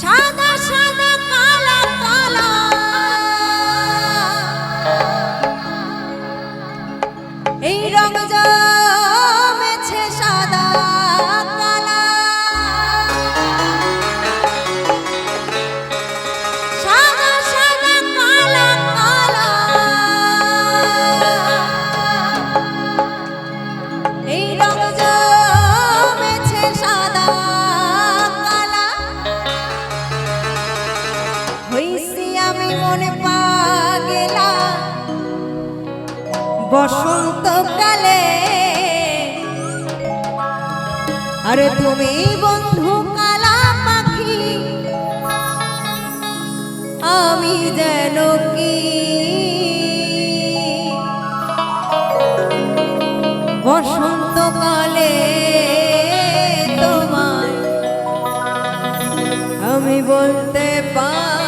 সাদা সাদা কালা কালা। এই রং জমেছে সাদা। বসন্তকালে। আরে তুমি বন্ধু কালা পাখি আমি যেন কি? বসন্তকালে তোমায় আমি বলতে পারি